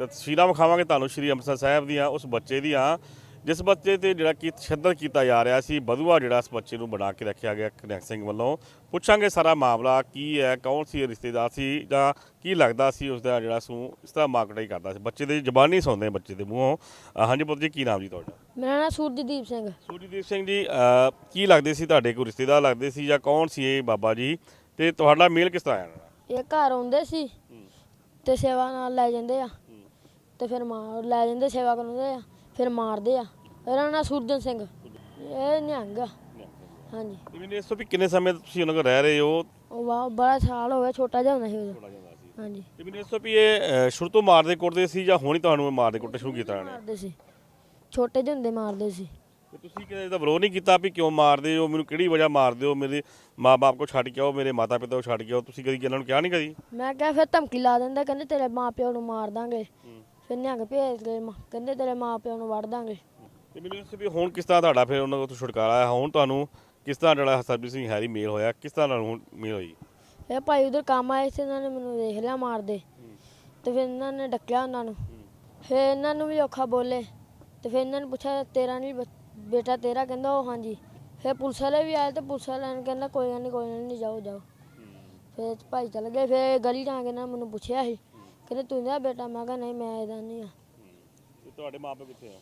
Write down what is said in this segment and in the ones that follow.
ਤੇ ਤਸਵੀਰਾਂ ਵਿਖਾਵਾਂਗੇ ਤੁਹਾਨੂੰ ਸ਼੍ਰੀ ਅੰਮ੍ਰਿਤਸਰ ਸਾਹਿਬ ਦੀਆਂ ਉਸ ਬੱਚੇ ਦੀਆਂ ਜਿਸ ਬੱਚੇ ਤੇ ਜਿਹੜਾ ਕਿ ਤਸ਼ੱਦਦ ਕੀਤਾ ਜਾ ਰਿਹਾ ਸੀ ਬਧੂਆ ਜਿਹੜਾ ਇਸ ਬੱਚੇ ਨੂੰ ਬਣਾ ਕੇ ਰੱਖਿਆ ਗਿਆ ਕਨੈਕ ਸਿੰਘ ਵੱਲੋਂ। ਪੁੱਛਾਂਗੇ ਸਾਰਾ ਮਾਮਲਾ ਕੀ ਹੈ ਕੌਣ ਸੀ ਰਿਸ਼ਤੇਦਾਰ ਸੀ ਜਾਂ ਕੀ ਲੱਗਦਾ ਸੀ ਉਸ ਦਾ ਜਿਹੜਾ ਸੂ ਇਸ ਤਰ੍ਹਾਂ ਮਾਰਕਟਾਈ ਕਰਦਾ ਸੀ। ਬੱਚੇ ਦੀ ਜ਼ਬਾਨੀ ਸੁਣਦੇ ਬੱਚੇ ਦੇ ਮੂੰਹੋਂ। ਅ, ਹਾਂਜੀ ਪੁੱਤ ਜੀ ਕੀ ਨਾਮ ਜੀ ਤੁਹਾਡਾ? ਮੇਰਾ ਨਾਮ ਸੂਰਜਦੀਪ ਸਿੰਘ ਸੂਰਜਦੀਪ ਸਿੰਘ ਜੀ ਕੀ ਲੱਗਦੇ ਸੀ ਤੁਹਾਡੇ ਕੋਈ ਰਿਸ਼ਤੇਦਾਰ ਲੱਗਦੇ ਸੀ ਜਾਂ ਕੌਣ ਸੀ ਇਹ ਬਾਬਾ ਜੀ? ਤੇ ਤੁਹਾਡਾ ਮੇਲ ਕਿਸ ਤਰ੍ਹਾਂ ਆਇਆ ਇਹ ਘਰ ਆਉਂਦੇ ਸੀ ਤੇ ਸੇਵਾ ਨਾਲ ਲੈ ਜਾਂਦੇ ਆ। ਤੇ ਫਿਰ ਮਾਰ ਲੈ ਜਾਂਦੇ ਸੇਵਾ ਕਰਾਉਂਦੇ ਆ ਫਿਰ ਮਾਰਦੇ ਆ। ਇਹਦਾ ਨਾਮ ਸੂਰਜਨ ਸਿੰਘ। ਇਹ ਨਿਹੰਗ ਆ। ਹਾਂਜੀ। ਤੇ ਮੈਨੂੰ ਇਸ ਤੋਂ ਵੀ ਕਿੰਨੇ ਸਮੇਂ ਤੋਂ ਤੁਸੀਂ ਉਹਨਾਂ ਕੋਲ ਰਹਿ ਰਹੇ ਹੋ? ਉਹ ਵਾ ਬੜਾ ਸਾਲ ਹੋ ਗਿਆ ਛੋਟਾ ਜਿਹਾ ਹੁੰਦਾ ਸੀ ਉਦੋਂ। ਹਾਂਜੀ। ਤੇ ਮੈਨੂੰ ਇਸ ਤੋਂ ਵੀ ਇਹ ਸ਼ੁਰੂ ਤੋਂ ਮਾਰਦੇ ਕੁੱਟਦੇ ਸੀ ਜਾਂ ਹੁਣ ਹੀ ਤੁਹਾਨੂੰ ਮਾਰਦੇ ਕੁੱਟੇ ਸ਼ੁਰੂ ਕੀਤਾ ਇਹਨੇ? ਮਾਰਦੇ ਸੀ। ਛੋਟੇ ਜਿਹੇ ਹੁੰਦੇ ਮਾਰਦੇ ਸੀ। ਤੇ ਤੁਸੀਂ ਕਿਹਦਾ ਇਹਦਾ ਵਿਰੋਧ ਨਹੀਂ ਕੀਤਾ ਵੀ ਕਿਉਂ ਮਾਰਦੇ ਹੋ? ਮੈਨੂੰ ਕਿਹੜੀ ਵਜ੍ਹਾ ਮਾਰਦੇ ਹੋ? ਮੇਰੇ ਮਾਪੇ ਕੋ ਛੱਡ ਕੇ ਆਓ ਮੇਰੇ ਮਾਤਾ ਪਿਤਾ ਕੋ ਛੱਡ ਕੇ ਆਓ। ਤੁਸੀਂ ਕਦੀ ਇਹਨਾਂ ਨੂੰ ਕਿਹਾ ਨਹੀਂ ਕਦੀ? ਮੈਂ ਕਿਹਾ ਫਿਰ ਧਮਕੀ ਲਾ ਦਿੰਦਾ ਕਹਿੰਦੇ ਤੇਰੇ ਮਾਪਿਓ ਨੂੰ ਮਾਰ ਦਾਂਗੇ। ਫਿਰ ਨਿਹੰਗ ਭੇਜ ਗਏ ਮ- ਕਹਿੰਦੇ ਤੇਰੇ ਮਾਪਿਓ ਨੂੰ ਵੜ ਦਾਂਗੇ। ਤੇ ਮੈਨੂੰ ਵੀ ਹੁਣ ਕਿਸ ਤਰ੍ਹਾਂ ਤੁਹਾਡਾ ਫਿਰ ਉਹਨਾਂ ਤੋਂ ਛੁਟਕਾਰਾ ਆਇਆ? ਹੁਣ ਤੁਹਾਨੂੰ ਕਿਸ ਤਰ੍ਹਾਂ ਜਿਹੜਾ ਸਰਬਜੀਤ ਸਿੰਘ ਹੈਰੀ ਮੇਲ ਹੋਇਆ? ਕਿਸ ਤਰ੍ਹਾਂ ਨਾਲ ਹੁਣ ਮੇਲ ਹੋਈ? ਇਹ ਭਾਈ ਉਧਰ ਕੰਮ ਆਏ ਸੀ ਇਹਨਾਂ ਨੇ ਮੈਨੂੰ ਦੇਖ ਲਿਆ ਮਾਰਦੇ। ਤੇ ਫਿਰ ਇਹਨਾਂ ਨੇ ਡੱਕਿਆ ਉਹਨਾਂ ਨੂੰ। ਫਿਰ ਇਹਨਾਂ ਨੂੰ ਵੀ ਔਖਾ ਬੋਲੇ। ਤੇ ਫਿਰ ਇਹਨਾਂ ਨੇ ਪੁੱਛਿਆ ਤੇਰਾ ਨਹੀਂ ਬੇਟਾ ਤੇਰਾ? ਕਹਿੰਦਾ ਉਹ ਹਾਂਜੀ। ਫਿਰ ਪੁਲਿਸ ਵਾਲੇ ਵੀ ਆਏ ਤੇ ਪੁਲਿਸ ਵਾਲਿਆਂ ਨੇ ਕਹਿੰਦਾ ਕੋਈ ਗੱਲ ਨਹੀਂ ਕੋਈ ਗੱਲ ਨਹੀਂ ਜਾਓ ਜਾਓ। ਫਿਰ ਭਾਈ ਚਲ ਗਏ ਫਿਰ ਗਲੀ ਜਾ ਕੇ ਨਾ ਮੈਨੂੰ ਪੁੱਛਿਆ ਸੀ। ਕਹਿੰਦੇ ਤੂੰ ਇਹਦਾ ਬੇਟਾ ਮੈਂ ਕਿਹਾ ਨਹੀਂ ਮੈਂ ਇਹਦਾ ਨਹੀਂ ਆ। ਤੇ ਤੁਹਾਡੇ ਮਾਪੇ ਕਿੱਥੇ ਆ?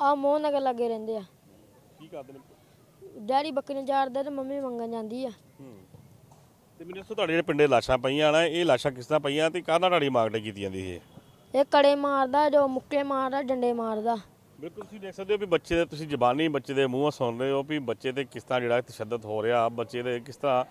ਆ ਮੋਹ ਨਗਰ ਲੱਗੇ ਰਹਿੰਦੇ ਆ। ਕੀ ਕਰਦੇ ਨੇ? ਡੈਡੀ ਬੱਕਰੀਆਂ ਚਾਰਦਾ ਤੇ ਮੰਮੀ ਮੰਗਣ ਜਾਂਦੀ ਆ। ਹੂੰ। ਤੇ ਮੈਨੂੰ ਦੱਸੋ ਤੁਹਾਡੇ ਜਿਹੜੇ ਪਿੰਡੇ ਲਾਸ਼ਾਂ ਪਈਆਂ ਨਾ ਇਹ ਲਾਸ਼ਾਂ ਕਿਸ ਤਰ੍ਹਾਂ ਪਈਆਂ ਤੇ ਕਾਹਨਾਂ ਤੁਹਾਡੀ ਮਾਰਕਟ ਕੀਤੀ ਜਾਂਦੀ ਇਹ? ਇਹ ਕੜੇ ਮਾਰਦਾ ਜੋ ਮੁੱਕੇ ਮਾਰਦਾ ਡੰਡੇ ਮਾਰਦਾ। ਬਿਲਕੁਲ ਤੁਸੀਂ ਦੇਖ ਸਕਦੇ ਹੋ ਵੀ ਬੱਚੇ ਦੇ ਤੁਸੀਂ ਜ਼ਬਾਨੀ ਬੱਚੇ ਦੇ ਮੂੰਹੋਂ ਸੁਣ ਰਹੇ ਹੋ ਵੀ ਬੱਚੇ ਤੇ ਕਿਸ ਤਰ੍ਹਾਂ ਜਿਹੜਾ ਤਸ਼ੱਦਦ ਹੋ ਰਿਹਾ ਬੱਚੇ ਦੇ ਕਿਸ ਤਰ੍ਹਾਂ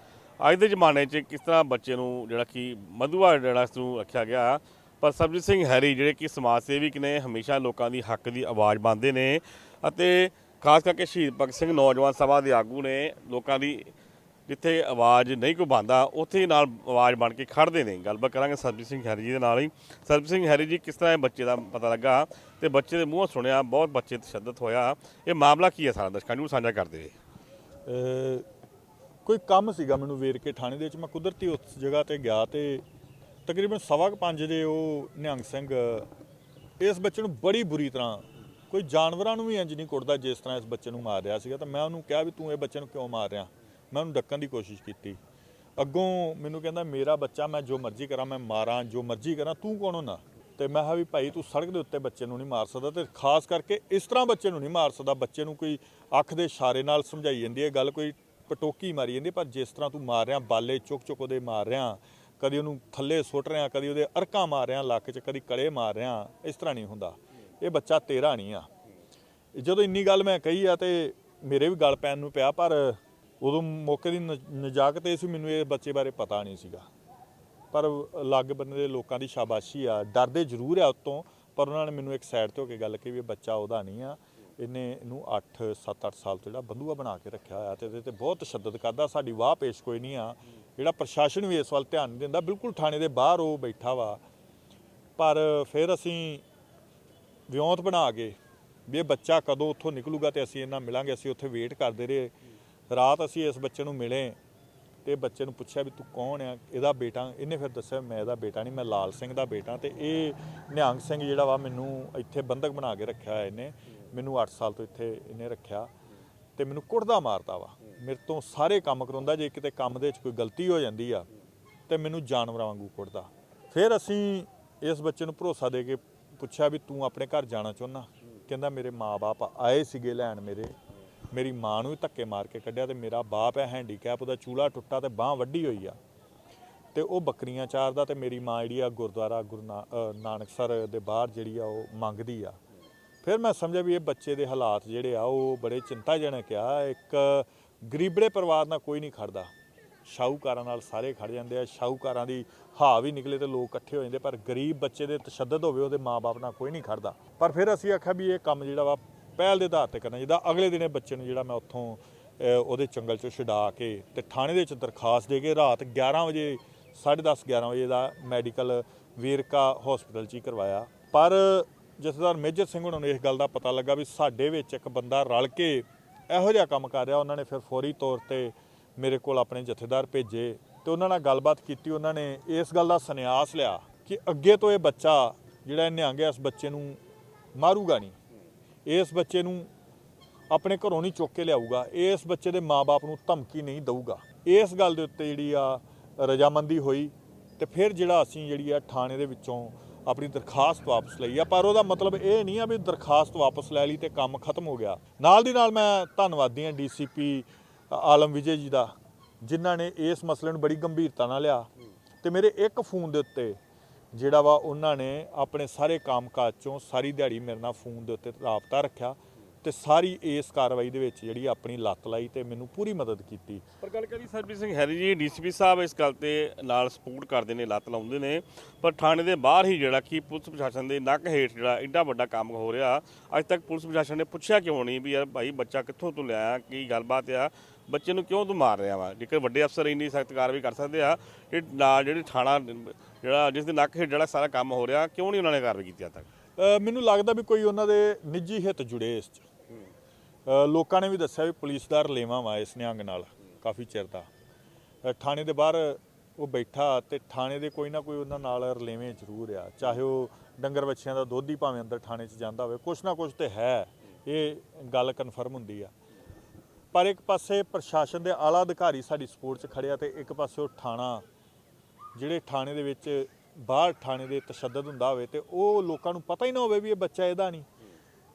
ਅੱਜ ਦੇ ਜ਼ਮਾਨੇ 'ਚ ਕਿਸ ਤਰ੍ਹਾਂ ਬੱਚੇ ਨੂੰ ਜਿਹੜਾ ਕਿ ਮਧੂਆ ਜਿਹੜਾ ਇਸ ਨੂੰ ਰੱਖਿਆ ਗਿਆ, ਪਰ ਸਰਬਜੀਤ ਸਿੰਘ ਹੈਰੀ ਜਿਹੜੇ ਕਿ ਸਮਾਜ ਸੇਵਕ ਨੇ, ਹਮੇਸ਼ਾ ਲੋਕਾਂ ਦੀ ਹੱਕ ਦੀ ਆਵਾਜ਼ ਬਣਦੇ ਨੇ ਅਤੇ ਖਾਸ ਕਰਕੇ ਸ਼ਹੀਦ ਭਗਤ ਸਿੰਘ ਨੌਜਵਾਨ ਸਭਾ ਦੇ ਆਗੂ ਨੇ ਲੋਕਾਂ ਦੀ ਜਿੱਥੇ ਆਵਾਜ਼ ਨਹੀਂ ਕੋਈ ਬੰਦਾ ਉੱਥੇ ਨਾਲ ਆਵਾਜ਼ ਬਣ ਕੇ ਖੜਦੇ ਨੇ। ਗੱਲਬਾਤ ਕਰਾਂਗੇ ਸਰਬਜੀਤ ਸਿੰਘ ਹੈਰੀ ਜੀ ਦੇ ਨਾਲ ਹੀ। ਸਰਬਜੀਤ ਸਿੰਘ ਹੈਰੀ ਜੀ, ਕਿਸ ਤਰ੍ਹਾਂ ਇਹ ਬੱਚੇ ਦਾ ਪਤਾ ਲੱਗਾ ਤੇ ਬੱਚੇ ਦੇ ਮੂੰਹੋਂ ਸੁਣਿਆ, ਬਹੁਤ ਬੱਚੇ ਤਸ਼ੱਦਦ ਹੋਇਆ। ਇਹ ਮਾਮਲਾ ਕੀ ਹੈ ਸਾਰਾ? ਦਰਸ਼ਕਾਂ ਨੂੰ ਸਾਂਝਾ ਕਰਦੇ ਅਹ ਕੋਈ ਕੰਮ ਸੀਗਾ ਮੈਨੂੰ ਵੇਰ ਕੇ ਥਾਣੇ ਦੇ ਵਿੱਚ। ਮੈਂ ਕੁਦਰਤੀ ਉਸ ਜਗ੍ਹਾ ਤੇ ਗਿਆ ਤੇ ਤਕਰੀਬਨ ਸਵਾ ਕੁ ਪੰਜ ਦੇ ਉਹ ਨਿਹੰਗ ਸਿੰਘ, ਇਸ ਬੱਚੇ ਨੂੰ ਬੜੀ ਬੁਰੀ ਤਰ੍ਹਾਂ, ਕੋਈ ਜਾਨਵਰਾਂ ਨੂੰ ਵੀ ਇੰਜ ਨਹੀਂ ਕੁੱਟਦਾ ਜਿਸ ਤਰ੍ਹਾਂ ਇਸ ਬੱਚੇ ਨੂੰ ਮਾਰ ਰਿਹਾ ਸੀਗਾ। ਤਾਂ ਮੈਂ ਉਹਨੂੰ ਕਿਹਾ ਵੀ ਤੂੰ ਇਹ ਬੱਚੇ ਨੂੰ ਕਿਉਂ ਮਾਰ ਰਿਹਾ? ਮੈਂ ਉਹਨੂੰ ਡੱਕਣ ਦੀ ਕੋਸ਼ਿਸ਼ ਕੀਤੀ। ਅੱਗੋਂ ਮੈਨੂੰ ਕਹਿੰਦਾ, ਮੇਰਾ ਬੱਚਾ, ਮੈਂ ਜੋ ਮਰਜ਼ੀ ਕਰਾਂ, ਮੈਂ ਮਾਰਾਂ, ਜੋ ਮਰਜ਼ੀ ਕਰਾਂ, ਤੂੰ ਕੌਣ ਹੁੰਦਾ? ਤੇ ਮੈਂ ਕਿਹਾ ਵੀ ਭਾਈ, ਤੂੰ ਸੜਕ ਦੇ ਉੱਤੇ ਬੱਚੇ ਨੂੰ ਨਹੀਂ ਮਾਰ ਸਕਦਾ ਤੇ ਖਾਸ ਕਰਕੇ ਇਸ ਤਰ੍ਹਾਂ ਬੱਚੇ ਨੂੰ ਨਹੀਂ ਮਾਰ ਸਕਦਾ। ਬੱਚੇ ਨੂੰ ਕੋਈ ਅੱਖ ਦੇ ਇਸ਼ਾਰੇ ਨਾਲ ਸਮਝਾਈ ਜਾਂਦੀ ਹੈ ਗੱਲ ਕੋਈ ਪਟੋਕੀ ਮਾਰੀ ਜਾਂਦੀ, ਪਰ ਜਿਸ ਤਰ੍ਹਾਂ ਤੂੰ ਮਾਰ ਰਿਹਾ, ਬਾਲੇ ਚੁੱਕ ਚੁੱਕ ਉਹਦੇ ਮਾਰ ਰਿਹਾ, ਕਦੀ ਉਹਨੂੰ ਥੱਲੇ ਸੁੱਟ ਰਿਹਾ, ਕਦੀ ਉਹਦੇ ਅਰਕਾਂ ਮਾਰ ਰਿਹਾ, ਲੱਕ 'ਚ ਕਦੀ ਕੜੇ ਮਾਰ ਰਿਹਾ, ਇਸ ਤਰ੍ਹਾਂ ਨਹੀਂ ਹੁੰਦਾ। ਇਹ ਬੱਚਾ ਤੇਰਾ ਨਹੀਂ ਆ। ਜਦੋਂ ਇੰਨੀ ਗੱਲ ਮੈਂ ਕਹੀ ਆ ਤੇ ਮੇਰੇ ਵੀ ਗੱਲ ਪੈਣ ਨੂੰ ਪਿਆ, ਪਰ ਉਦੋਂ ਮੌਕੇ ਦੀ ਨਜਾਕਤ ਇਹ ਸੀ ਮੈਨੂੰ ਇਹ ਬੱਚੇ ਬਾਰੇ ਪਤਾ ਨਹੀਂ ਸੀਗਾ। ਪਰ ਲੱਗ ਬੰਨੇ ਦੇ ਲੋਕਾਂ ਦੀ ਸ਼ਾਬਾਸ਼ੀ ਆ, ਡਰਦੇ ਜ਼ਰੂਰ ਆ ਉਤੋਂ, ਪਰ ਉਹਨਾਂ ਨੇ ਮੈਨੂੰ ਇੱਕ ਸਾਈਡ ਤੇ ਹੋ ਕੇ ਗੱਲ ਕਹੀ ਵੀ ਇਹ ਬੱਚਾ ਉਹਦਾ ਨਹੀਂ ਆ। ਇਹਨੇ ਇਹਨੂੰ 8 7 8 ਸਾਲ ਤੋਂ ਜਿਹੜਾ ਬੰਦੂਆ ਬਣਾ ਕੇ ਰੱਖਿਆ ਹੋਇਆ ਤੇ ਇਹਦੇ ਤੇ ਬਹੁਤ ਤਸ਼ੱਦਦ ਕਰਦਾ, ਸਾਡੀ ਵਾਹ ਪੇਸ਼ ਕੋਈ ਨਹੀਂ ਆ। ਜਿਹੜਾ ਪ੍ਰਸ਼ਾਸਨ ਵੀ ਇਸ ਵੱਲ ਧਿਆਨ ਨਹੀਂ ਦਿੰਦਾ, ਬਿਲਕੁਲ ਥਾਣੇ ਦੇ ਬਾਹਰ ਉਹ ਬੈਠਾ ਵਾ। ਪਰ ਫਿਰ ਅਸੀਂ ਵਿਉਂਤ ਬਣਾ ਕੇ ਵੀ ਇਹ ਬੱਚਾ ਕਦੋਂ ਉੱਥੋਂ ਨਿਕਲੂਗਾ ਤੇ ਅਸੀਂ ਇਹਨਾਂ ਮਿਲਾਂਗੇ, ਅਸੀਂ ਉੱਥੇ ਵੇਟ ਕਰਦੇ ਰਹੇ। ਰਾਤ ਅਸੀਂ ਇਸ ਬੱਚੇ ਨੂੰ ਮਿਲੇ ਤੇ ਬੱਚੇ ਨੂੰ ਪੁੱਛਿਆ ਵੀ ਤੂੰ ਕੌਣ ਆ? ਇਹਦਾ ਬੇਟਾ, ਇਹਨੇ ਫਿਰ ਦੱਸਿਆ ਮੈਂ ਇਹਦਾ ਬੇਟਾ ਨਹੀਂ, ਮੈਂ ਲਾਲ ਸਿੰਘ ਦਾ ਬੇਟਾ ਤੇ ਇਹ ਨਿਹੰਗ ਸਿੰਘ ਜਿਹੜਾ ਵਾ ਮੈਨੂੰ ਇੱਥੇ ਬੰਦਕ ਬਣਾ ਕੇ ਰੱਖਿਆ ਹੋਇਆ ਇਹਨੇ। ਮੈਨੂੰ 8 ਸਾਲ ਤੋਂ ਇੱਥੇ ਇਹਨੇ ਰੱਖਿਆ ਤੇ ਮੈਨੂੰ ਕੁੜਦਾ ਮਾਰਦਾ ਵਾ। ਮੇਰੇ ਤੋਂ ਸਾਰੇ ਕੰਮ ਕਰਾਉਂਦਾ, ਜੇ ਕਿਤੇ ਕੰਮ ਦੇ ਵਿੱਚ ਕੋਈ ਗਲਤੀ ਹੋ ਜਾਂਦੀ ਆ ਤੇ ਮੈਨੂੰ ਜਾਨਵਰਾਂ ਵਾਂਗੂ ਕੁੜਦਾ ਫਿਰ ਅਸੀਂ ਇਸ ਬੱਚੇ ਨੂੰ ਭਰੋਸਾ ਦੇ ਕੇ ਪੁੱਛਿਆ ਵੀ ਤੂੰ ਆਪਣੇ ਘਰ ਜਾਣਾ ਚਾਹੁੰਦਾ ਕਹਿੰਦਾ ਮੇਰੇ ਮਾਪੇ ਆਏ ਸੀਗੇ ਲੈਣ ਮੇਰੇ। ਮੇਰੀ ਮਾਂ ਨੂੰ ਵੀ ਧੱਕੇ ਮਾਰ ਕੇ ਕੱਢਿਆ ਤੇ ਮੇਰਾ ਬਾਪ ਹੈ ਹੈਂਡੀਕੈਪ ਉਹਦਾ ਚੂਲਾ ਟੁੱਟਾ ਤੇ ਬਾਹ ਵੱਡੀ ਹੋਈ ਆ। ਤੇ ਉਹ ਬੱਕਰੀਆਂ ਚਾਰਦਾ ਤੇ ਮੇਰੀ ਮਾਂ ਜਿਹੜੀ ਆ ਗੁਰਦੁਆਰਾ ਗੁਰੂ ਨਾਨਕ ਸਰ ਦੇ ਬਾਹਰ ਜਿਹੜੀ ਆ ਉਹ ਮੰਗਦੀ ਆ। ਫਿਰ ਮੈਂ ਸਮਝਿਆ ਵੀ ਇਹ ਬੱਚੇ ਦੇ ਹਾਲਾਤ ਜਿਹੜੇ ਆ, ਉਹ ਬੜੇ ਚਿੰਤਾਜਨਕ ਆ। ਇੱਕ ਗਰੀਬੜੇ ਪਰਿਵਾਰ ਨਾਲ ਕੋਈ ਨਹੀਂ ਖੜਦਾ। ਸ਼ਾਹੂਕਾਰਾਂ ਨਾਲ ਸਾਰੇ ਖੜ ਜਾਂਦੇ ਆ। ਸ਼ਾਹੂਕਾਰਾਂ ਦੀ ਹਾਂ ਵੀ ਨਿਕਲੇ ਤੇ ਲੋਕ ਇਕੱਠੇ ਹੋ ਜਾਂਦੇ ਪਰ ਗਰੀਬ ਬੱਚੇ ਦੇ ਤਸ਼ੱਦਦ ਹੋਵੇ, ਉਹਦੇ ਮਾਪੇ ਨਾਲ ਕੋਈ ਨਹੀਂ ਖੜਦਾ। ਪਰ ਫਿਰ ਅਸੀਂ ਆਖਿਆ ਵੀ ਇਹ ਕੰਮ ਜਿਹੜਾ ਵਾ, ਪਹਿਲ ਦੇ ਆਧਾਰ ਤੇ ਕਰਨਾ ਜਿਹਦਾ ਅਗਲੇ ਦਿਨੇ ਬੱਚੇ ਨੂੰ ਜਿਹੜਾ ਮੈਂ ਉੱਥੋਂ ਉਹਦੇ ਚੰਗਲ ਚੋਂ ਛਡਾ ਕੇ ਤੇ ਥਾਣੇ ਦੇ ਵਿੱਚ ਦਰਖਾਸਤ ਦੇ ਕੇ ਰਾਤ 11 ਵਜੇ 10:30 11 ਵਜੇ ਦਾ ਮੈਡੀਕਲ ਵੇਰਕਾ ਹਸਪੀਟਲ 'ਚ ਹੀ ਕਰਵਾਇਆ। ਪਰ ਜਥੇਦਾਰ ਮੇਜਰ ਸਿੰਘ ਉਹਨਾਂ ਨੂੰ ਇਸ ਗੱਲ ਦਾ ਪਤਾ ਲੱਗਾ ਵੀ ਸਾਡੇ ਵਿੱਚ ਇੱਕ ਬੰਦਾ ਰਲ ਕੇ ਇਹੋ ਜਿਹਾ ਕੰਮ ਕਰ ਰਿਹਾ। ਉਹਨਾਂ ਨੇ ਫਿਰ ਫੌਰੀ ਤੌਰ ਤੇ ਮੇਰੇ ਕੋਲ ਆਪਣੇ ਜਥੇਦਾਰ ਭੇਜੇ ਤੇ ਉਹਨਾਂ ਨਾਲ ਗੱਲਬਾਤ ਕੀਤੀ। ਉਹਨਾਂ ਨੇ ਇਸ ਗੱਲ ਦਾ ਸੰਨਿਆਸ ਲਿਆ ਕਿ ਅੱਗੇ ਤੋਂ ਇਹ ਬੱਚਾ ਜਿਹੜਾ ਇਹ ਨਿਹੰਗ ਹੈ ਇਸ ਬੱਚੇ ਨੂੰ ਮਾਰੂਗਾ ਨਹੀਂ। ਇਸ ਬੱਚੇ ਨੂੰ ਆਪਣੇ ਘਰੋਂ ਨਹੀਂ ਚੁੱਕ ਕੇ ਲਿਆਊਗਾ। ਇਸ ਬੱਚੇ ਦੇ ਮਾਪੇ ਨੂੰ ਧਮਕੀ ਨਹੀਂ ਦਊਗਾ। ਇਸ ਗੱਲ ਦੇ ਉੱਤੇ ਜਿਹੜੀ ਆ ਰਜਾਮੰਦੀ ਹੋਈ ਤੇ ਫਿਰ ਜਿਹੜਾ ਅਸੀਂ ਜਿਹੜੀ ਆ ਥਾਣੇ ਦੇ ਵਿੱਚੋਂ ਆਪਣੀ ਦਰਖਾਸਤ ਵਾਪਸ ਲਈ ਆ, ਪਰ ਉਹਦਾ ਮਤਲਬ ਇਹ ਨਹੀਂ ਆ ਵੀ ਦਰਖਾਸਤ ਵਾਪਸ ਲੈ ਲਈ ਤੇ ਕੰਮ ਖਤਮ ਹੋ ਗਿਆ। ਨਾਲ ਦੀ ਨਾਲ ਮੈਂ ਧੰਨਵਾਦੀ ਹਾਂ ਡੀਸੀਪੀ ਆਲਮ ਵਿਜੇ ਜੀ ਦਾ, ਜਿਨ੍ਹਾਂ ਨੇ ਇਸ ਮਸਲੇ ਨੂੰ ਬੜੀ ਗੰਭੀਰਤਾ ਨਾਲ ਲਿਆ। ਤੇ ਮੇਰੇ ਇੱਕ ਫੋਨ ਦੇ ਉੱਤੇ ਜਿਹੜਾ ਵਾ, ਉਹਨਾਂ ਨੇ ਆਪਣੇ ਸਾਰੇ ਕੰਮਕਾਜ ਚੋਂ ਸਾਰੀ ਦਿਹਾੜੀ ਮੇਰੇ ਨਾਲ ਫੋਨ ਦੇ ਉੱਤੇ ਰਾਬਤਾ ਰੱਖਿਆ। ਤੇ ਸਾਰੀ ਇਸ ਕਾਰਵਾਈ ਦੇ ਵਿੱਚ ਜਿਹੜੀ ਆਪਣੀ ਲੱਤ ਲਾਈ ਤੇ ਮੈਨੂੰ ਪੂਰੀ ਮਦਦ ਕੀਤੀ। ਪਰ ਗੱਲ ਕਰੀ ਸਰਬਜੀਤ ਸਿੰਘ ਹੈਰੀ ਜੀ ਡੀਸੀਪੀ ਸਾਹਿਬ ਇਸ ਗੱਲ ਤੇ ਨਾਲ ਸਪੋਰਟ ਕਰਦੇ ਨੇ ਲੱਤ ਲਾਉਂਦੇ ਨੇ। ਪਰ ਥਾਣੇ ਦੇ ਬਾਹਰ ਹੀ ਜਿਹੜਾ ਕਿ ਪੁਲਿਸ ਪ੍ਰਸ਼ਾਸਨ ਦੇ ਨੱਕ ਹੇਠ ਜਿਹੜਾ ਐਡਾ ਵੱਡਾ ਕੰਮ ਹੋ ਰਿਹਾ। ਅੱਜ ਤੱਕ ਪੁਲਿਸ ਪ੍ਰਸ਼ਾਸਨ ਨੇ ਪੁੱਛਿਆ ਕਿਉਂ ਨਹੀਂ ਵੀ ਯਾਰ ਭਾਈ ਬੱਚਾ ਕਿੱਥੋਂ ਤੂੰ ਲਿਆਇਆ ਕੀ ਗੱਲਬਾਤ ਆ ਬੱਚੇ ਨੂੰ ਕਿਉਂ ਤੂੰ ਮਾਰ ਰਿਹਾ ਵਾ? ਜੇਕਰ ਵੱਡੇ ਅਫਸਰ ਇੰਨੀ ਸਖਤ ਕਾਰਵਾਈ ਕਰ ਸਕਦੇ ਆ ਇਹ ਨਾਲ ਜਿਹੜੇ ਥਾਣਾ ਜਿਹੜਾ ਜਿਸ ਦੇ ਨੱਕ ਹੇਠ ਜਿਹੜਾ ਸਾਰਾ ਕੰਮ ਹੋ ਰਿਹਾ ਕਿਉਂ ਨਹੀਂ ਉਹਨਾਂ ਨੇ ਕਾਰਵਾਈ ਕੀਤੀ ਅੱਜ ਤੱਕ? ਮੈਨੂੰ ਲੱਗਦਾ ਵੀ ਕੋਈ ਉਹਨਾਂ ਦੇ ਨਿੱਜੀ ਹਿੱਤ ਜੁੜੇ ਇਸ 'ਚ। ਲੋਕਾਂ ਨੇ ਵੀ ਦੱਸਿਆ ਵੀ ਪੁਲਿਸ ਦਾ ਰਲੇਵਾਂ ਵਾ ਇਸ ਨਿਹੰਗ ਨਾਲ, ਕਾਫੀ ਚਿਰ ਦਾ। ਥਾਣੇ ਦੇ ਬਾਹਰ ਉਹ ਬੈਠਾ ਤੇ ਥਾਣੇ ਦੇ ਕੋਈ ਨਾ ਕੋਈ ਉਹਨਾਂ ਨਾਲ ਰਲੇਵੇਂ ਜ਼ਰੂਰ ਆ। ਚਾਹੇ ਉਹ ਡੰਗਰ ਬੱਚਿਆਂ ਦਾ ਦੁੱਧ ਹੀ ਭਾਵੇਂ ਅੰਦਰ ਥਾਣੇ 'ਚ ਜਾਂਦਾ ਹੋਵੇ, ਕੁਛ ਨਾ ਕੁਛ ਤੇ ਹੈ, ਇਹ ਗੱਲ ਕਨਫਰਮ ਹੁੰਦੀ ਆ। ਪਰ ਇੱਕ ਪਾਸੇ ਪ੍ਰਸ਼ਾਸਨ ਦੇ ਆਲਾ ਅਧਿਕਾਰੀ ਸਾਡੀ ਸਪੋਰਟ 'ਚ ਖੜਿਆ ਤੇ ਇੱਕ ਪਾਸੇ ਉਹ ਥਾਣਾ, ਜਿਹੜੇ ਥਾਣੇ ਦੇ ਵਿੱਚ ਬਾਹਰ ਥਾਣੇ ਦੇ ਤਸ਼ੱਦਦ ਹੁੰਦਾ ਹੋਵੇ ਤੇ ਉਹ ਲੋਕਾਂ ਨੂੰ ਪਤਾ ਹੀ ਨਾ ਹੋਵੇ ਵੀ ਇਹ ਬੱਚਾ ਇਹਦਾ ਨਹੀਂ।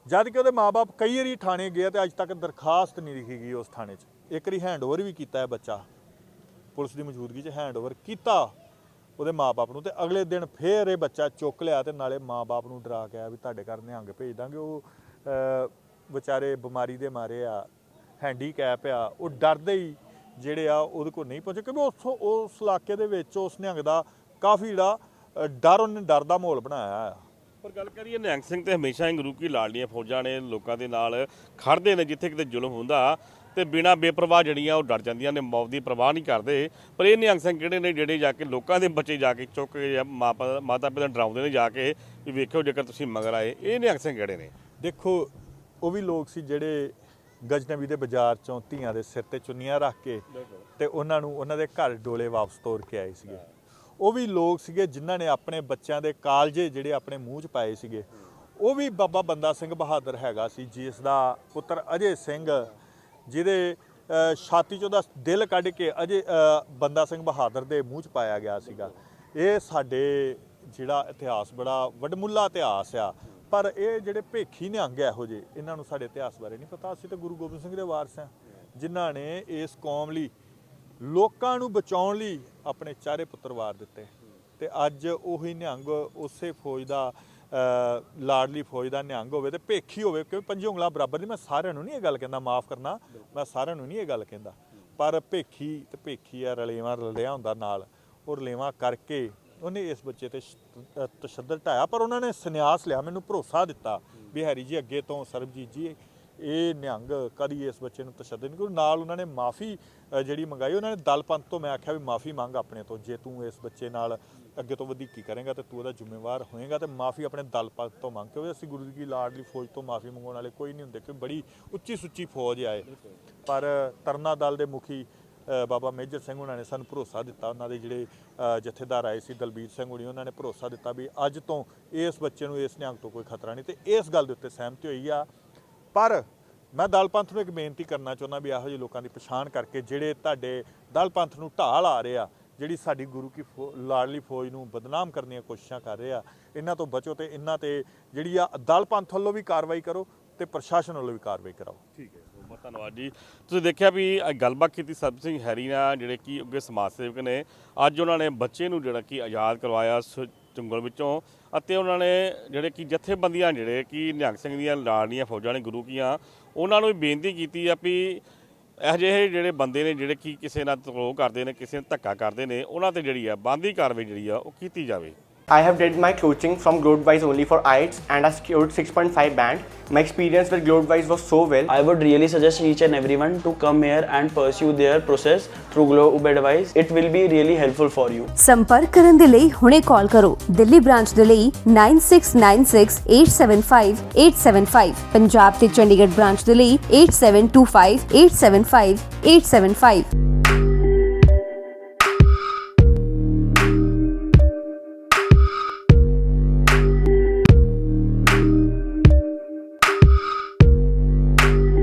ਜਦ ਕਿ ਉਹਦੇ ਮਾਪੇ ਕਈ ਵਾਰੀ ਥਾਣੇ ਗਏ ਤੇ ਅੱਜ ਤੱਕ ਦਰਖਾਸਤ ਨਹੀਂ ਲਿਖੀ ਗਈ ਉਸ ਥਾਣੇ 'ਚ। ਇੱਕ ਵਾਰੀ ਹੈਂਡਓਵਰ ਵੀ ਕੀਤਾ ਹੈ ਬੱਚਾ। ਪੁਲਿਸ ਦੀ ਮੌਜੂਦਗੀ 'ਚ ਹੈਂਡਓਵਰ ਕੀਤਾ ਉਹਦੇ ਮਾਪੇ ਨੂੰ ਤੇ ਅਗਲੇ ਦਿਨ ਫੇਰ ਇਹ ਬੱਚਾ ਚੁੱਕ ਲਿਆ ਤੇ ਨਾਲੇ ਮਾਪੇ ਨੂੰ ਡਰਾ ਕੇ ਆ ਵੀ ਤੁਹਾਡੇ ਘਰ ਨਿਹੰਗ ਭੇਜ ਦਾਂਗੇ। ਉਹ ਵਿਚਾਰੇ ਬਿਮਾਰੀ ਦੇ ਮਾਰੇ ਆ ਹੈਂਡੀਕੈਪ ਆ, ਉਹ ਡਰਦੇ ਹੀ ਜਿਹੜੇ ਆ ਉਹਦੇ ਕੋਲ ਨਹੀਂ ਪਹੁੰਚੇ ਕਿਉਂਕਿ ਉਸ ਉਸ ਇਲਾਕੇ ਦੇ ਵਿੱਚ ਉਸ ਨਿਹੰਗ ਦਾ ਕਾਫੀ ਜਿਹੜਾ ਡਰ, ਉਹਨੇ ਡਰ ਦਾ ਮਾਹੌਲ ਬਣਾਇਆ ਆ। ਪਰ ਗੱਲ ਕਰੀਏ ਨਿਹੰਗ ਸਿੰਘ ਤੇ ਹਮੇਸ਼ਾ ਹੀ ਗੁਰੂ ਕੀ ਲਾਡਲੀਆਂ ਫੌਜਾਂ ਨੇ ਲੋਕਾਂ ਦੇ ਨਾਲ ਖੜਦੇ ਨੇ ਜਿੱਥੇ ਕਿਤੇ ਜ਼ੁਲਮ ਹੁੰਦਾ ਤੇ ਬਿਨਾ ਬੇਪਰਵਾਹ ਜਿਹੜੀਆਂ ਉਹ ਡਰ ਜਾਂਦੀਆਂ ਨੇ ਮੌਤ ਦੀ ਪਰਵਾਹ ਨਹੀਂ ਕਰਦੇ। ਪਰ ਇਹ ਨਿਹੰਗ ਸਿੰਘ ਕਿਹੜੇ ਨੇ ਜਿਹੜੇ ਜਾ ਕੇ ਲੋਕਾਂ ਦੇ ਬੱਚੇ ਜਾ ਕੇ ਚੁੱਕ ਕੇ ਮਾਤਾ ਪਿਤਾ ਡਰਾਉਂਦੇ ਨੇ ਜਾ ਕੇ ਵੀ ਵੇਖਿਓ ਜੇਕਰ ਤੁਸੀਂ ਮਗਰ ਆਏ। ਇਹ ਨਿਹੰਗ ਸਿੰਘ ਕਿਹੜੇ ਨੇ? ਦੇਖੋ ਉਹ ਵੀ ਲੋਕ ਸੀ ਜਿਹੜੇ ਗਜਨਬੀ ਦੇ ਬਾਜ਼ਾਰ ਚੋਂ ਧੀਆਂ ਦੇ ਸਿਰ ਤੇ ਚੁੰਨੀਆਂ ਰੱਖ ਕੇ ਤੇ ਉਹਨਾਂ ਨੂੰ ਉਹਨਾਂ ਦੇ ਘਰ ਡੋਲੇ ਵਾਪਸ ਤੋਰ ਕੇ ਆਏ ਸੀਗੇ। ਉਹ ਵੀ ਲੋਕ ਸੀਗੇ ਜਿਨ੍ਹਾਂ ਨੇ ਆਪਣੇ ਬੱਚਿਆਂ ਦੇ ਕਾਲਜੇ ਜਿਹੜੇ ਆਪਣੇ ਮੂੰਹ 'ਚ ਪਾਏ ਸੀਗੇ। ਉਹ ਵੀ ਬਾਬਾ ਬੰਦਾ ਸਿੰਘ ਬਹਾਦਰ ਹੈਗਾ ਸੀ, ਜਿਸ ਦਾ ਪੁੱਤਰ ਅਜੇ ਸਿੰਘ, ਜਿਹਦੇ ਛਾਤੀ 'ਚ ਉਹਦਾ ਦਿਲ ਕੱਢ ਕੇ ਅਜੇ ਬੰਦਾ ਸਿੰਘ ਬਹਾਦਰ ਦੇ ਮੂੰਹ 'ਚ ਪਾਇਆ ਗਿਆ ਸੀਗਾ। ਇਹ ਸਾਡੇ ਜਿਹੜਾ ਇਤਿਹਾਸ ਬੜਾ ਵੱਡਮੁੱਲਾ ਇਤਿਹਾਸ ਆ, ਪਰ ਇਹ ਜਿਹੜੇ ਭੇਖੀ ਨਿਹੰਗ ਇਹੋ ਜਿਹੇ, ਇਹਨਾਂ ਨੂੰ ਸਾਡੇ ਇਤਿਹਾਸ ਬਾਰੇ ਨਹੀਂ ਪਤਾ। ਅਸੀਂ ਤਾਂ ਗੁਰੂ ਗੋਬਿੰਦ ਸਿੰਘ ਦੇ ਵਾਰਸ ਆ, ਜਿਨ੍ਹਾਂ ਨੇ ਇਸ ਕੌਮ ਲਈ ਲੋਕਾਂ ਨੂੰ ਬਚਾਉਣ ਲਈ ਆਪਣੇ ਚਾਰੇ ਪੁੱਤਰ ਵਾਰ ਦਿੱਤੇ। ਤੇ ਅੱਜ ਉਹੀ ਨਿਹੰਗ ਉਸੇ ਫੌਜ ਦਾ ਲਾਡਲੀ ਫੌਜ ਦਾ ਨਿਹੰਗ ਹੋਵੇ ਤੇ ਭੇਖੀ ਹੋਵੇ, ਕਿਉਂਕਿ ਪੰਜੀ ਉਂਗਲਾਂ ਬਰਾਬਰ ਨਹੀਂ, ਮੈਂ ਸਾਰਿਆਂ ਨੂੰ ਨਹੀਂ ਇਹ ਗੱਲ ਕਹਿੰਦਾ, ਮਾਫ ਕਰਨਾ, ਮੈਂ ਸਾਰਿਆਂ ਨੂੰ ਨਹੀਂ ਇਹ ਗੱਲ ਕਹਿੰਦਾ। ਪਰ ਭੇਖੀ ਤੇ ਭੇਖੀ ਆ, ਰਲੇਵਾਂ ਰਲਿਆ ਹੁੰਦਾ ਨਾਲ, ਉਹ ਰਲੇਵਾਂ ਕਰਕੇ ਉਹਨੇ ਇਸ ਬੱਚੇ ਤੇ ਤਸ਼ੱਦਦ ਢਾਇਆ, ਪਰ ਉਹਨਾਂ ਨੇ ਸੰਨਿਆਸ ਲਿਆ, ਮੈਨੂੰ ਭਰੋਸਾ ਦਿੱਤਾ ਵੀ ਹੈਰੀ ਜੀ ਅੱਗੇ ਤੋਂ ਸਰਬਜੀਤ ਜੀ ਇਹ ਨਿਹੰਗ ਕਦੀ ਇਸ ਬੱਚੇ ਨੂੰ ਤਸ਼ੱਦਦ ਨਹੀਂ ਕਰੂ। ਨਾਲ ਉਹਨਾਂ ਨੇ ਮਾਫੀ ਜਿਹੜੀ ਮੰਗਾਈ, ਉਹਨਾਂ ਨੇ ਦਲ ਪੰਥ ਤੋਂ ਮੈਂ ਆਖਿਆ ਵੀ ਮਾਫੀ ਮੰਗ ਆਪਣੇ ਤੋਂ। ਜੇ ਤੂੰ ਇਸ ਬੱਚੇ ਨਾਲ ਅੱਗੇ ਤੋਂ ਵਧੀਕੀ ਕਰੇਗਾ ਤੇ ਤੂੰ ਉਹਦਾ ਜ਼ਿੰਮੇਵਾਰ ਹੋਏਗਾ ਤੇ ਮਾਫੀ ਆਪਣੇ ਦਲ ਪੰਥ ਤੋਂ ਮੰਗ ਕਿਉਂਕਿ ਅਸੀਂ ਗੁਰੂ ਦੀ ਲਾਡਲੀ ਫੌਜ ਤੋਂ ਮਾਫੀ ਮੰਗਾਉਣ ਵਾਲੇ ਕੋਈ ਨਹੀਂ ਹੁੰਦੇ ਕਿ ਬੜੀ ਉੱਚੀ ਸੁੱਚੀ ਫੌਜ ਆਏ ਪਰ ਤਰਨਾ ਦਲ ਦੇ ਮੁਖੀ ਬਾਬਾ ਮੇਜਰ ਸਿੰਘ ਉਹਨਾਂ ਨੇ ਸਾਨੂੰ ਭਰੋਸਾ ਦਿੱਤਾ। ਉਹਨਾਂ ਦੇ ਜਿਹੜੇ ਜਥੇਦਾਰ ਆਏ ਸੀ ਦਲਬੀਰ ਸਿੰਘ ਹੁਣੀ, ਉਹਨਾਂ ਨੇ ਭਰੋਸਾ ਦਿੱਤਾ ਵੀ ਅੱਜ ਤੋਂ ਇਸ ਬੱਚੇ ਨੂੰ ਇਸ ਨਿਹੰਗ ਤੋਂ ਕੋਈ ਖਤਰਾ ਨਹੀਂ। ਤੇ ਇਸ ਗੱਲ ਦੇ ਉੱਤੇ ਸਹਿਮਤੀ ਹੋਈ ਆ ਪਰ ਮੈਂ ਦਲ ਪੰਥ ਨੂੰ ਇੱਕ ਬੇਨਤੀ ਕਰਨਾ ਚਾਹੁੰਦਾ ਵੀ ਇਹੋ ਜਿਹੇ ਲੋਕਾਂ ਦੀ ਪਛਾਣ ਕਰਕੇ ਜਿਹੜੇ ਤੁਹਾਡੇ ਦਲ ਪੰਥ ਨੂੰ ਢਾਲ ਆ ਰਹੇ ਆ, ਜਿਹੜੀ ਸਾਡੀ ਗੁਰੂ ਕੀ ਫੌ- ਲਾਡਲੀ ਫੌਜ ਨੂੰ ਬਦਨਾਮ ਕਰਨ ਦੀਆਂ ਕੋਸ਼ਿਸ਼ਾਂ ਕਰ ਰਹੇ ਆ, ਇਹਨਾਂ ਤੋਂ ਬਚੋ ਤੇ ਇਹਨਾਂ ਤੇ ਜਿਹੜੀ ਆ ਦਲ ਪੰਥ ਵੱਲੋਂ ਵੀ ਕਾਰਵਾਈ ਕਰੋ ਤੇ ਪ੍ਰਸ਼ਾਸਨ ਵੱਲੋਂ ਵੀ ਕਾਰਵਾਈ ਕਰਾਓ। ਠੀਕ ਹੈ। ਬਹੁਤ ਧੰਨਵਾਦ ਜੀ। ਤੁਸੀਂ ਦੇਖਿਆ ਵੀ ਅ, ਗੱਲਬਾਤ ਕੀਤੀ ਸਰਬ ਸਿੰਘ ਹੈਰੀ ਨਾਲ ਜਿਹੜੇ ਕਿ ਅੱਗੇ ਸਮਾਜ ਸੇਵਕ ਨੇ। ਅੱਜ ਉਹਨਾਂ ਨੇ ਬੱਚੇ ਨੂੰ ਜਿਹੜਾ ਕਿ ਆਜ਼ਾਦ ਕਰਵਾਇਆ ਸ- ਚੁੰਗਲ ਵਿੱਚੋਂ ਅਤੇ ਉਹਨਾਂ ਨੇ ਜਿਹੜੇ ਕਿ ਜਥੇਬੰਦੀਆਂ ਜਿਹੜੇ ਕਿ ਨਿਹੰਗ ਸਿੰਘ ਦੀਆਂ ਲਾੜੀਆਂ ਫੌਜਾਂ ਨੇ ਗੁਰੂ ਕੀਆਂ ਉਹਨਾਂ ਨੂੰ ਵੀ ਬੇਨਤੀ ਕੀਤੀ ਆ ਵੀ ਇਹੋ ਜਿਹੇ ਜਿਹੜੇ ਬੰਦੇ ਨੇ ਜਿਹੜੇ ਕਿ ਕਿਸੇ ਨਾਲ ਤਰੋਹ ਕਰਦੇ ਨੇ ਕਿਸੇ ਨਾਲ ਧੱਕਾ ਕਰਦੇ ਨੇ ਉਹਨਾਂ ਤੇ ਜਿਹੜੀ ਆ ਬਾਂਦੀ ਕਾਰਵਾਈ ਜਿਹੜੀ ਆ ਉਹ ਕੀਤੀ ਜਾਵੇ। I have did my coaching from Globewise only for IELTS and I scored 6.5 band. My experience with Globewise was so well. I would really suggest each and everyone to come here and pursue their process through Globe Advice. It will be really helpful for you. ਸੰਪਰਕ ਕਰਨ ਦੇ ਲਈ ਹੁਣੇ ਕਾਲ ਕਰੋ Delhi branch ਦੇ ਲਈ 9696875875 ਪੰਜਾਬ ਤੇ Chandigarh branch ਦੇ ਲਈ 8725875875